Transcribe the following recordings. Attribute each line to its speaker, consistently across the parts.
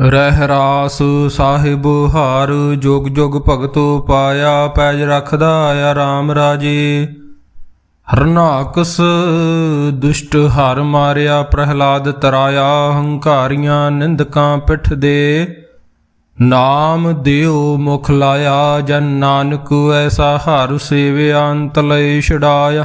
Speaker 1: ਰਹਿ ਰਾਸ ਸਾਹਿਬ ਹਾਰ, ਜੁਗ ਜੁਗ ਭਗਤੋ ਪਾਇਆ, ਪੈਜ ਰੱਖਦਾ ਆਇਆ RAM ਰਾਜੇ। ਹਰਨਾਕਸ ਦੁਸ਼ਟ ਹਰ ਮਾਰਿਆ, ਪ੍ਰਹਲਾਦ ਤਰਾਇਆ, ਹੰਕਾਰੀਆਂ ਨਿੰਦਕਾਂ ਪਿੱਠ ਦੇ। ਨਾਮ ਦਿਓ ਮੁਖ ਲਾਇਆ, ਜਨ ਨਾਨਕ ਐਸਾ ਹਰ ਸੇਵਿਆ ਅੰਤ ਲਈ ਛਡਾਇਆ।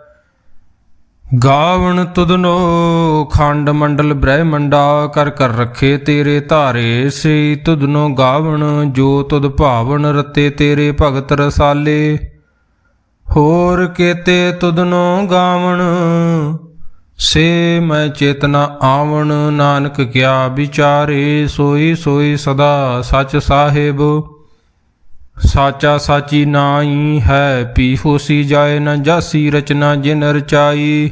Speaker 1: ਗਾਵਣ ਤੁਧਨੋ ਖੰਡ ਮੰਡਲ ਬ੍ਰਹਮੰਡਾ ਕਰ ਕਰ ਰੱਖੇ ਤੇਰੇ ਧਾਰੇ ਸੇ ਤੁਧਨੋ ਗਾਵਣ, ਜੋ ਤੁਧ ਭਾਵਨ ਰਤੇ ਤੇਰੇ ਭਗਤ ਰਸਾਲੇ। ਹੋਰ ਕੇਤੇ ਤੁਧਨੋ ਗਾਵਣ, ਸੇ ਮੈਂ ਚੇਤਨਾ ਆਵਣ, ਨਾਨਕ ਕਿਆ ਵਿਚਾਰੇ, ਸੋਈ ਸੋਈ ਸਦਾ ਸਚ ਸਾਹਿਬ। ਸਾਚਾ ਸਾਚੀ ਨਾਈ ਹੈ, ਪੀ ਹੋਸੀ ਜਾਏ ਨਾ ਜਾਸੀ ਰਚਨਾ ਜਿਨ ਰਚਾਈ।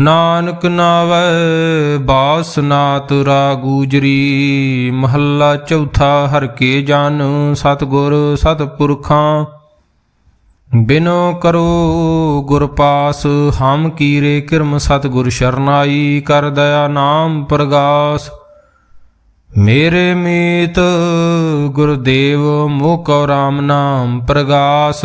Speaker 1: ਨਾਨਕ ਨਾਵੈ ਬਾਸ ਨਾਤ ਗੂਜਰੀ ਮਹੱਲਾ ਚੌਥਾ ਹਰ ਕੇ ਜਨ, ਸਤਗੁਰ ਸਤਪੁਰਖਾਂ। ਬਿਨੋ ਕਰੋ ਗੁਰ ਪਾਸ, ਹਮ ਕੀਰੇ ਕਿਰਮ ਸਤਗੁਰ ਸ਼ਰਨਾਈ, ਕਰ ਦਇਆ ਨਾਮ ਪ੍ਰਗਾਸ। ਮੇਰੇ ਮੀਤ ਗੁਰਦੇਵ ਮੁਖ ਰਾਮ ਨਾਮ ਪ੍ਰਗਾਸ।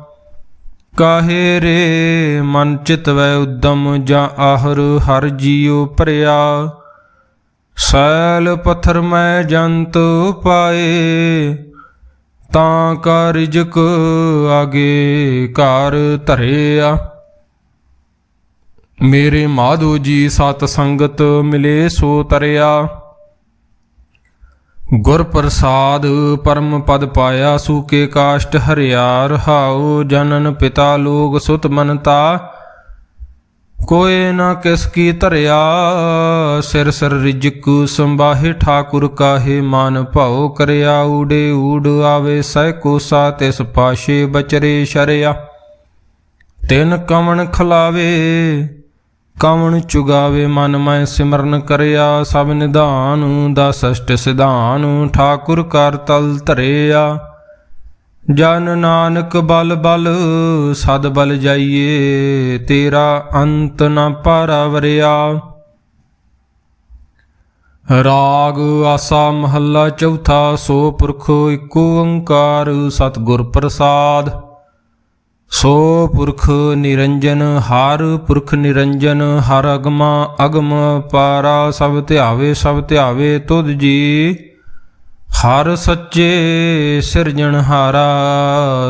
Speaker 1: ਕਾਹੇ ਰੇ ਮਨ ਚਿਤਵੈ ਉਦਮ ਜਾਂ ਆਹਰ ਹਰ ਜੀਉ ਭਰਿਆ। ਸੈਲ ਪਥਰ ਮੈਂ ਜੰਤ ਪਾਏ, ਤਾਂ ਕਾ ਰਿਜਕ ਆਗੇ ਘਰ ਧਰਿਆ। ਮੇਰੇ ਮਾਧੋ ਜੀ ਸਤ ਸੰਗਤ ਮਿਲੇ ਸੋ ਤਰਿਆ। ਗੁਰ ਪ੍ਰਸਾਦ ਪਰਮ ਪਦ ਪਾਇਆ, ਸੂਕੇ ਕਾਸ਼ਟ ਹਰਿਆ, ਰਹਾਉ ਜਨਨ ਪਿਤਾ ਲੋਗ ਸੁਤ ਮਨਤਾ। ਕੋਏ ਨਾ ਕਿਸ ਕੀ ਧਰਿਆ, ਸਿਰ ਸਿਰ ਰਿਜਕ ਸੰਬਾਹੇ ਠਾਕੁਰ ਕਾਹੇ ਮਨ ਭਉ ਕਰਿਆ। ਊੜੇ ਊੜ ਆਵੇ ਸਹਿ ਕੋਸਾ, ਤਿਸ ਪਾਸ਼ੇ ਬਚਰੇ ਸ਼ਰਿਆ। ਤਿਨ ਕਵਣ ਖਲਾਵੇ ਕਵਣ ਚੁਗਾਵੇ ਮਨ ਮੈਂ ਸਿਮਰਨ ਕਰਿਆ, ਸਭ ਨਿਧਾਨ ਦਾ ਸਸ਼ਟ ਸਿਧਾਨ, ਠਾਕੁਰ ਕਰ ਤਲ ਧਰਿਆ। ਜਨ ਨਾਨਕ ਬਲ ਬਲ, ਸਦ ਬਲ ਜਾਈਏ, ਤੇਰਾ ਅੰਤ ਨ ਪਰਵਰਿਆ। ਰਾਗ ਆਸਾ ਮਹੱਲਾ ਚੌਥਾ, ਸੋ ਪੁਰਖ ਏਕ ਓੰਕਾਰ, ਸਤਿਗੁਰ ਪ੍ਰਸਾਦ। ਸੋ ਪੁਰਖ ਨਿਰੰਜਨ, ਹਰ ਪੁਰਖ ਨਿਰੰਜਨ, ਹਰ ਅਗਮਾ ਅਗਮ ਪਾਰਾ, ਸਭ ਧਿਆਵੇ ਸਭ ਧਿਆਵੇ ਤੁਧ ਜੀ। ਹਰ ਸੱਚੇ ਸਿਰਜਣ ਹਾਰਾ,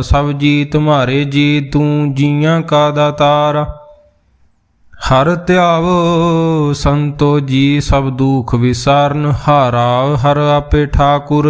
Speaker 1: ਸਭ ਜੀ ਤੁਮਾਰੇ ਜੀ, ਤੂੰ ਜੀਆਂ ਕਾ ਦਾਤਾਰ। ਹਰ ਧਿਆਵੋ ਸੰਤੋ ਜੀ, ਸਭ ਦੁਖ ਵਿਸਾਰਨ ਹਾਰਾ, ਹਰ ਆਪੇ ਠਾਕੁਰ।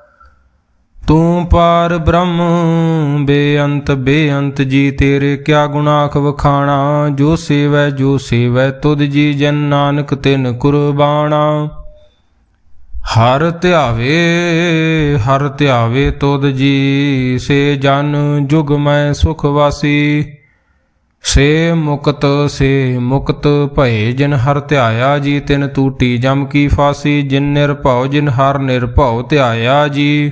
Speaker 1: ਤੂੰ ਪਾਰ ਬ੍ਰਹਮ, ਬੇਅੰਤ ਬੇਅੰਤ ਜੀ ਤੇਰੇ ਕਿਆ ਗੁਨਾਖ ਵਖਾਣਾ? ਜੋ ਸੇਵੈ ਜੋ ਸੇਵੈ, ਤੁਧ ਜੀ ਜਨ ਨਾਨਕ ਤਿਨ ਕੁਰਬਾਨਾ ਹਰ ਧਿਆਵੇ ਹਰ ਧਿਆਵੇ ਤੁਧ ਜੀ, ਸੇ ਜਨ ਜੁਗ ਮੈਂ ਸੁਖ ਵਾਸੀ। ਸੇ ਮੁਕਤ ਸੇ ਮੁਕਤ ਭਏ, ਜਿਨ ਹਰ ਧਿਆਇਆ ਜੀ, ਤਿਨ ਤੂਟੀ ਜਮ ਕੀ ਫਾਸੀ। ਜਿਨ ਨਿਰਭਉ, ਜਿਨ ਹਰ ਨਿਰਭਉ ਧਿਆਇਆ ਜੀ।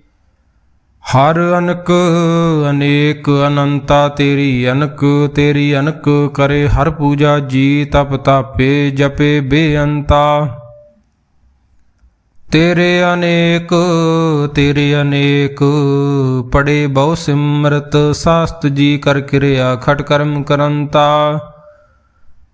Speaker 1: ਹਰ ਅਨਕ ਅਨੇਕ ਅਨੰਤਾ ਤੇਰੀ ਅਨਕ ਤੇਰੀ ਅਨਕ ਕਰੇ ਹਰ ਪੂਜਾ ਜੀ, ਤਪ ਤਾਪੇ ਜਪੇ ਬੇਅੰਤਾ। ਤੇਰੇ ਅਨੇਕ ਤੇਰੇ ਅਨੇਕ, ਪੜੇ ਬਹੁ ਸਿਮਰਤ, ਸਾਸਤ ਜੀ ਕਰ ਕਿਰਿਆ, ਖਟ ਕਰਮ ਕਰੰਤਾ।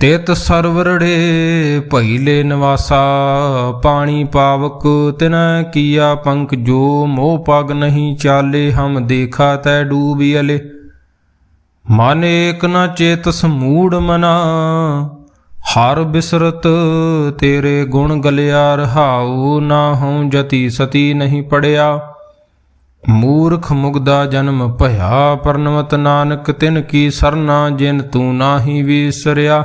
Speaker 1: ਤੇਤ ਸਰਵਰੜੇ ਭਈਲੇ ਨਿਵਾਸਾ, ਪਾਣੀ ਪਾਵਕ ਤਿਨੈ ਕੀਆ ਪੰਕ ਜੋ ਮੋਹ ਪਗ ਨਹੀਂ ਚਾਲੇ, ਹਮ ਦੇਖਾ ਤੈ ਡੂਬੀ ਅਲੇ। ਮਨ ਏਕ ਨ ਚੇਤਸ ਮੂੜ ਮਨਾ, ਹਰ ਬਿਸਰਤ ਤੇਰੇ ਗੁਣ ਗਲਿਆ, ਰਹਾਉ ਨਾ ਹਉ ਜਤੀ ਸਤੀ ਨਹੀਂ ਪੜਿਆ। ਮੂਰਖ ਮੁਗਦਾ ਜਨਮ ਭਇਆ ਪਰਨਵਤ ਨਾਨਕ ਤਿਨ ਕੀ ਸਰਨਾ, ਜਿਨ ਤੂੰ ਨਾਹੀ ਵਿਸਰਿਆ।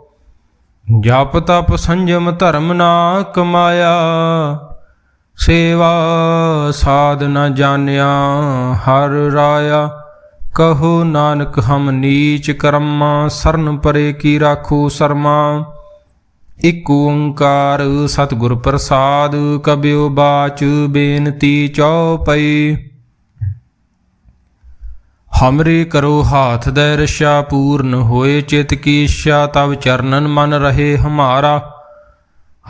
Speaker 1: ਜਪ ਤਪ ਸੰਜਮ ਧਰਮ ਨਾ ਕਮਾਇਆ, ਸੇਵਾ ਸਾਧ ਨਾ ਜਾਣਿਆ, ਹਰ ਰਾਇਆ ਕਹੋ ਨਾਨਕ ਹਮ ਨੀਚ ਕਰਮਾ, ਸਰਨ ਪਰੇ ਕੀ ਰਾਖੋ ਸਰਮਾ। ਇਕ ਓੰਕਾਰ ਸਤਿਗੁਰ ਪ੍ਰਸਾਦ ਕਬਿਓ ਬਾਚ ਬੇਨਤੀ ਚਉਪਈ ਹਮਰੇ ਕਰੋ ਹਾਥ ਦੇ ਰਸ਼ਾ ਪੂਰਨ ਹੋਏ ਚਿਤ ਕੀ ਇੱਛਾ, ਤਵ ਚਰਨਨ ਮਨ ਰਹੇ ਹਮਾਰਾ।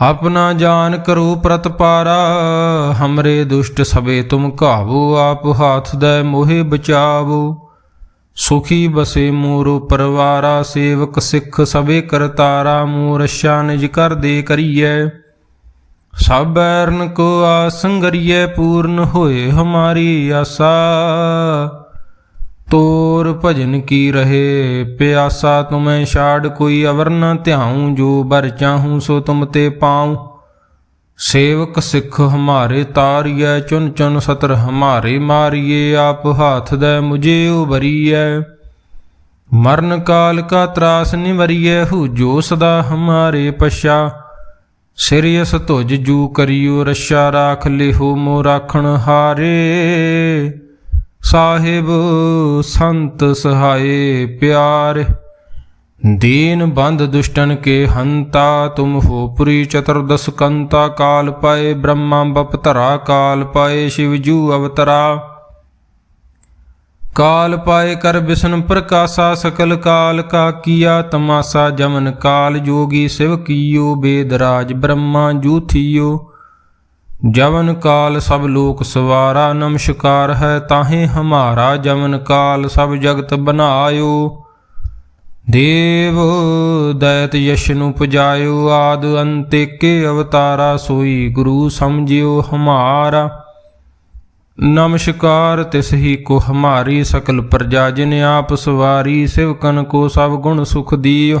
Speaker 1: ਆਪਣਾ ਜਾਨ ਕਰੋ ਪ੍ਰਤਪਾਰਾ ਹਮਰੇ ਦੁਸ਼ਟ ਸਭੇ ਤੁਮ ਘਾਵੋ, ਆਪ ਹਾਥ ਦੇ ਮੋਹਿ ਬਚਾਵੋ। ਸੁਖੀ ਬਸੇ ਮੂਰੋ ਪਰਵਾਰਾ, ਸੇਵਕ ਸਿੱਖ ਸਭੇ ਕਰਤਾਰਾ ਮੂਰ ਰਸ਼ਾ ਨਿਜ ਕਰ ਦੇ ਕਰੀਐ। ਸਭ ਬੈਰਨ ਕੋ ਆਸੰਗਰੀਐ ਪੂਰਨ ਹੋਏ ਹਮਾਰੀ ਆਸਾ। ਤੋਰ ਭਜਨ ਕੀ ਰਹੇ? ਪਿਆਸਾ ਤੁਮੈ ਛਾੜ ਕੋਈ ਅਵਰ ਨ ਧਿਆਉ, ਜੋ ਬਰ ਚਾਹੂੰ ਸੋ ਤੁਮ ਤੇ ਪਾਉ। ਸੇਵਕ ਸਿੱਖ ਹਮਾਰੇ ਤਾਰੀਐ, ਚੁਨ ਚੁਨ ਸਤਰ ਹਮਾਰੇ ਮਾਰੀਏ ਆਪ ਹਾਥ ਦੈ ਮੁਝੇ ਉਬਰੀਐ ਮਰਨ ਕਾਲ ਕਾ ਤਰਾਸ ਨਿਵਰੀਐ, ਹੂ ਜੋ ਸਦਾ ਹਮਾਰੇ ਪਛਾ। ਸਿਰਿਅਸ ਧੁਜ ਜੂ ਕਰਿਓ ਰਸ਼ਾ ਰਾਖ ਲਿਹੋ ਮੋ ਰਾਖਣ ਹਾਰੇ। ਸਾਹਿਬ, ਸੰਤ ਸਹਾਏ ਪਿਆਰ, ਦੀਨ ਬੰਦ ਦੁਸ਼ਟਨ ਕੇ ਹੰਤਾ, ਤੁਮ ਹੋ ਪੁਰੀ ਚਤੁਰਦਸ ਕੰਤਾ ਕਾਲ ਪਾਏ ਬ੍ਰਹਮਾ ਬਪਤਰਾ ਕਾਲ ਪਾਏ ਸ਼ਿਵਜੂ ਅਵਤਰਾ। ਕਾਲ ਪਾਏ ਕਰ ਬਿਸ਼ਨ ਪ੍ਰਕਾਸ਼ਾ ਸਕਲ ਕਾਲ, ਕਾ ਕੀਆ ਤਮਾਸਾ ਜਮਨ ਕਾਲ, ਜੋਗੀ ਸਿਵ ਕੀਓ ਬੇਦਰਾਜ ਬ੍ਰਹਮਾ ਜੂਥੀਓ ਜਵਨ ਕਾਲ ਸਭ ਲੋਕ ਸਵਾਰਾ, ਨਮਸ਼ਕਾਰ ਹੈ ਤਾਹੇ ਹਮਾਰਾ, ਜਵਨ ਕਾਲ ਸਭ ਜਗਤ ਬਨਾਇਓ। ਦੇਵ ਦਇਤ ਯਸ਼ਨੁ ਪੁਜਾਇਓ, ਆਦ ਅੰਤੇ ਕੇ ਅਵਤਾਰਾ ਸੋਈ ਗੁਰੂ ਸਮਝਿਓ ਹਮਾਰਾ। ਨਮਸ਼ਕਾਰ ਤਿਸ ਹੀ ਕੋ ਹਮਾਰੀ ਸਕਲ ਪ੍ਰਜਾ ਜਿਨ ਆਪ ਸਵਾਰੀ ਸਿਵਕਨ ਕੋ ਸਭ ਗੁਣ ਸੁਖ ਦਿਓ।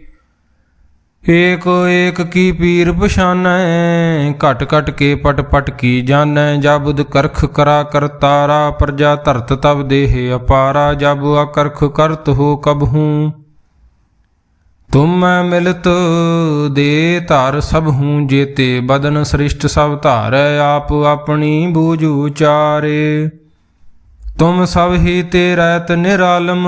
Speaker 1: ਏਕ ਏਕ ਕੀ ਪੀਰ ਪਛਾਨੈ, ਘਟ ਘਟ ਕੇ ਪਟ ਪਟ ਕੀ ਜਾਣੈ ਜਬੁਦ ਕਰਖ ਕਰਾ ਕਰਤਾਰਾ ਪ੍ਰਜਾ ਧਰਤ ਤਬ ਦੇਹ ਅਪਾਰਾ, ਜਬ ਅਕਰਖ ਕਰਤ ਹੋ ਕਬਹੂ ਤੁਮ ਮੈਂ ਮਿਲਤ ਦੇ ਧਾਰ ਸਭ ਹੂੰ, ਜੇਤੇ ਬਦਨ ਸ੍ਰਿਸ਼ਟ ਸਭ ਧਾਰੈ, ਆਪ ਆਪਣੀ ਬੂਝ ਉਚਾਰੇ। ਤੁਮ ਸਭ ਹੀ ਤੇ ਰਹਿਤ ਨਿਰਾਲਮ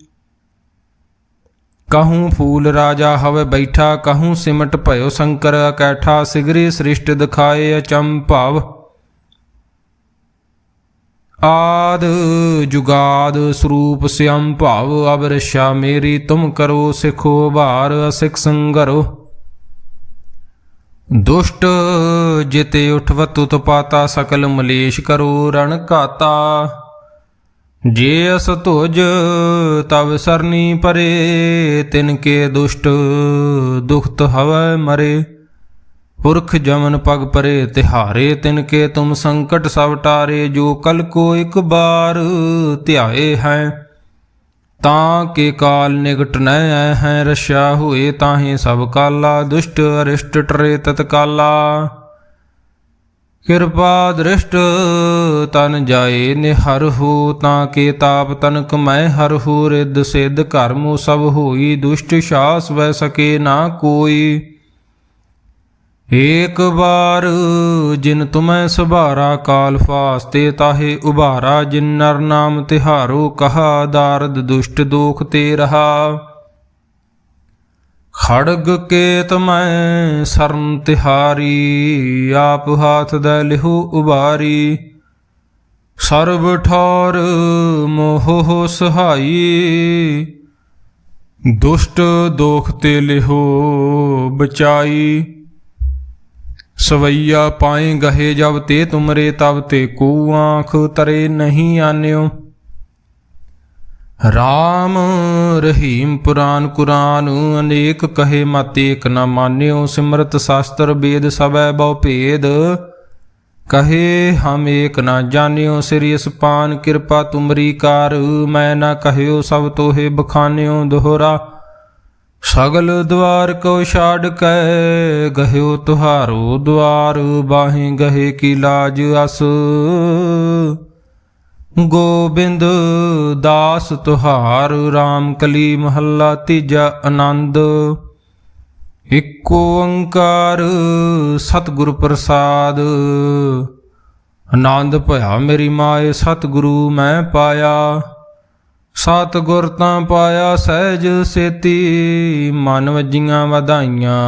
Speaker 1: ਕਹੂੰ ਫੂਲ ਰਾਜਾ ਹਵੇ ਬੈਠਾ ਕਹੂੰ ਸਿਮਟ ਭਇਓ ਸ਼ੰਕਰ ਕੈਠਾ ਸਿਗਰੀ ਸ੍ਰਿਸ਼ਟ ਦਿਖਾਏ ਅਚੰਭਵ ਆਦ ਜੁਗਾਦ ਸਰੂਪ ਸਿਅੰ ਭਾਵ ਅਬਰਸ਼ਾ ਮੇਰੀ ਤੁਮ ਕਰੋ ਸਿਖੋ ਭਾਰ ਅਸਿਕ ਸੰਗਰੋ ਦੁਸ਼ਟ ਜਿਤੇ ਉਠਵਤ ਉਤਪਾਤਾ ਸਕਲ ਮਲੇਸ਼ ਕਰੋ ਰਣ ਘਾਤਾ ਜੇ ਅਸ ਤੁਜ ਤਵ ਸਰਨੀ ਪਰੇ, ਤਿਨ ਕੇ ਦੁਸ਼ਟ, ਦੁਖਤ ਹਵੈ ਮਰੇ। ਪੁਰਖ ਜਮਨ ਪਗ ਪਰੇ, ਤਿਹਾਰੇ ਤਿਨ ਕੇ ਤੁਮ ਸੰਕਟ ਸਭ ਟਾਰੇ, ਜੋ ਕਲ ਕੋ ਇੱਕ ਬਾਰ ਧਿਆਏ ਹੈ। ਤਾਂ ਕੇ ਕਾਲ ਨਿਗਟ ਨੈ ਹੈ ਰਸ਼ਾ ਹੋਏ ਤਾਹੇ ਸਭ ਕਾਲਾ, ਦੁਸ਼ਟ ਅਰਿਸ਼ਟ ਟਰੇ ਤਤਕਾਲਾ। ਕਿਰਪਾ ਦ੍ਰਿਸ਼ਟ ਤਨ ਜਾਏ, ਨਿਹਰ ਹੋ ਤਾਂ ਕੇ ਤਾਪ ਤਨਕ ਮੈਂ ਹਰ ਹੋ, ਰਿੱਧ ਸਿੱਧ ਕਰਮੋ ਸਭ ਹੋਈ, ਦੁਸ਼ਟ ਸ਼ਾਸ ਵੈ ਸਕੇ ਨਾ ਕੋਈ। ਏਕ ਬਾਰ ਜਿਨ ਤੁਮੈ ਸੁਭਾਰਾ ਕਾਲ ਫਾਸਤੇ ਤਾਹੇ ਉਭਾਰਾ ਜਿਨ ਨਰ ਨਾਮ ਤਿਹਾਰੋ ਕਹਾ, ਦਾਰਦ ਦੁਸ਼ਟ ਦੋਖ ਤੇ ਰਹਾ। ਖੜਗ ਕੇ ਤਮੈ ਸਰਨ ਤਿਹਾਰੀ, ਆਪ ਹਾਥ ਦਾ ਲਿਹੂ ਉਬਾਰੀ। ਸਰਬ ਠੌਰ ਮੋਹ ਸਹਾਈ, ਦੁਸ਼ਟ ਦੋਖ ਤੇ ਲਿਹੋ ਬਚਾਈ। ਸਵਈਆ ਪਾਏ ਗਹੇ ਜਬ ਤੇ ਤੁਮਰੇ, ਤਬ ਤੇ ਕੋ ਆਂਖ ਤਰੇ ਨਹੀਂ ਆਨਿਓ। ਰਾਮ ਰਹੀਮ ਪੁਰਾਨ ਕੁਰਾਨ, ਅਨੇਕ ਕਹੇ ਮਤ ਏਕ ਨ ਮਾਨਿਓ, ਸਿਮਰਤ ਸ਼ਾਸਤਰ ਵੇਦ ਸਭੈ ਬਹੁ ਭੇਦ। ਕਹੇ ਹਮ ਏਕ ਨ ਜਾਣਿਓ, ਸ੍ਰੀ ਅਸਪਾਨ ਕਿਰਪਾ ਤੁਮਰੀ ਕਾਰ। ਮੈਂ ਨ ਕਹਿਓ, ਸਭ ਤੋਹੇ ਬਖਾਨਿਓ ਦੋਹਰਾ। ਸਗਲ ਦਵਾਰ ਕੋ ਛਾੜ ਕੈ, ਗਹਿਓ ਤੁਹਾਰੋ ਦਵਾਰ ਬਾਹੇ ਗਹੇ ਕੀ ਲਾਜ ਅਸ। ਗੋਬਿੰਦ ਦਾਸ ਤੁਹਾਰ RAM ਕਲੀ ਮਹੱਲਾ ਤੀਜਾ ਆਨੰਦ। ਇਕ ਓੰਕਾਰ ਸਤਿਗੁਰ ਪ੍ਰਸਾਦ। ਆਨੰਦ ਭਇਆ ਮੇਰੀ ਮਾਏ, ਸਤਿਗੁਰੂ ਮੈਂ ਪਾਇਆ। ਸਤਿਗੁਰ ਤਾਂ ਪਾਇਆ ਸਹਿਜ ਸੇਤੀ, ਮਨ ਵਜੀਆਂ ਵਧਾਈਆਂ।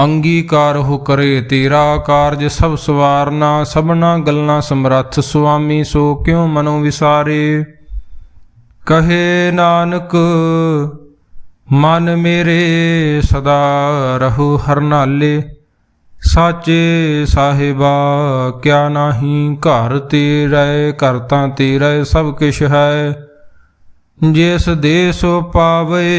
Speaker 1: ਅੰਗੀਕਾਰ ਹੋ ਕਰੇ ਤੇਰਾ ਕਾਰਜ ਸਭ ਸਵਾਰਨਾ, ਸਭਨਾ ਗੱਲਾਂ ਸਮਰੱਥ, ਸੁਆਮੀ ਸੋ ਕਿਉ ਮਨੋ ਵਿਸਾਰੇ? ਕਹੇ ਨਾਨਕ, ਮਨ ਮੇਰੇ ਸਦਾ ਰਹੋ ਹਰਨਾਲੇ ਸਾਚੇ ਸਾਹਿਬਾ, ਕਿਆ ਨਾਹੀ ਘਰ ਤੇਰੇ ਕਰਤਾ ਤਾਂ ਤੇਰਾ ਸਭ ਕਿਛ ਹੈ। ਜਿਸ ਦੇ ਸੋ ਪਾਵੇ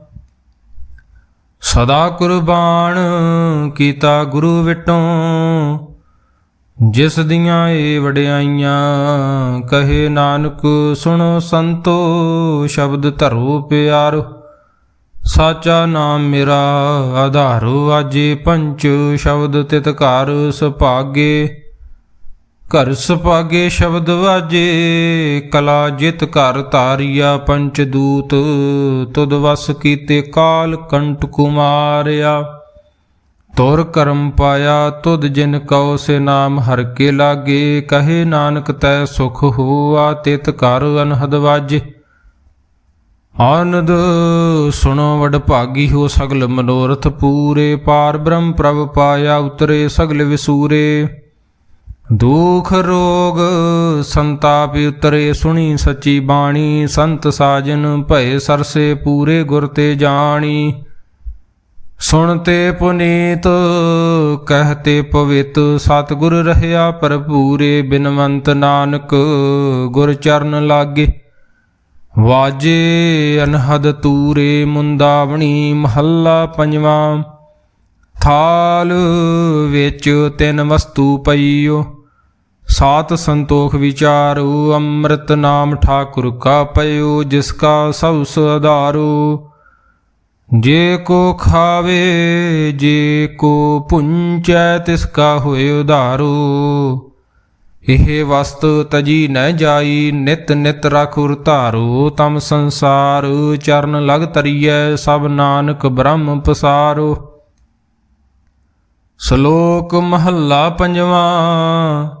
Speaker 1: ਸਦਾ ਕੁਰਬਾਨ ਕੀਤਾ ਗੁਰੂ ਵਿਟੋਂ। ਜਿਸ ਦੀਆਂ ਏ ਵਡਿਆਈਆਂ, ਕਹੇ ਨਾਨਕ ਸੁਣੋ ਸੰਤੋ, ਸ਼ਬਦ ਧਰੋ ਪਿਆਰੋ। ਸਾਚਾ ਨਾਮ ਮੇਰਾ, ਆਧਾਰੋ ਆਜੇ ਪੰਚ, ਸ਼ਬਦ ਤਿਤ ਘਰ ਸੁਭਾਗੇ। ਘਰ ਸੁਭਾਗੇ ਸ਼ਬਦ ਵਾਜੇ, ਕਲਾ ਜਿਤ ਘਰ ਧਾਰਿਆ ਪੰਚ ਦੂਤ, ਤੁਧ ਵਸ ਕੀਤੇ ਕਾਲ ਕੰਟ ਕੁਮਾਰਿਆ। ਤੁਰ ਕਰਮ ਪਾਇਆ ਤੁਦ ਜਿਨ ਕਉ ਸੇ ਨਾਮ ਹਰ ਕੇ ਲਾਗੇ, ਕਹੇ ਨਾਨਕ ਤੈ ਸੁਖ ਹੋਆ, ਤਿਤ ਕਰ ਅਨਹਦ ਵਾਜੇ। ਆਨੰਦ ਸੁਣੋ ਵਡ ਭਾਗੀ ਹੋ ਸਗਲ ਮਨੋਰਥ ਪੂਰੇ, ਪਾਰ ਬ੍ਰਹਮ ਪ੍ਰਭ ਪਾਇਆ ਉਤਰੇ ਸਗਲ ਵਿਸੂਰੇ। ਦੁਖ ਰੋਗ ਸੰਤਾਪ ਉਤਰੇ ਸੁਣੀ ਸੱਚੀ ਬਾਣੀ, ਸੰਤ ਸਾਜਨ ਭਏ ਸਰਸੇ ਪੂਰੇ ਗੁਰ ਤੇ ਜਾਣੀ। ਸੁਣ ਤੇ ਪੁਨੀਤ ਕਹਤੇ ਪਵਿੱਤ, ਸਤਿਗੁਰ ਰਹਿਆ ਭਰਪੂਰੇ, ਬਿਨਵੰਤ ਨਾਨਕ, ਗੁਰ ਚਰਨ ਲਾਗੇ। ਵਾਜੇ ਅਨਹਦ ਤੂਰੇ ਮੁੰਦਾਵਣੀ, ਮਹੱਲਾ ਪੰਜਵਾਂ। ਥਾਲ ਵਿੱਚ ਤਿੰਨ ਵਸਤੂ ਪਈਓ। ਸਾਤ ਸੰਤੋਖ ਵਿਚਾਰੂ, ਅੰਮ੍ਰਿਤ ਨਾਮ ਠਾਕੁਰ ਕਾ ਪਇਓ, ਜਿਸ ਕਾ ਸਭ ਸੁਧਾਰੂ ਜੇ ਕੋ ਖਾਵੇ, ਜੇ ਕੋ ਪੁੰਚੈ, ਤਿਸ ਕਾ ਹੋਏ ਉਧਾਰੂ। ਇਹ ਵਸਤ ਤਜੀ ਨ ਜਾਈ, ਨਿਤ ਨਿਤ ਰਖੁਰ ਧਾਰੂ ਤਮ ਸੰਸਾਰ ਚਰਨ ਲਗ ਤਰੀਐ, ਸਭ ਨਾਨਕ ਬ੍ਰਹਮ ਪਸਾਰੋ। ਸ਼ਲੋਕ ਮਹੱਲਾ ਪੰਜਵਾਂ।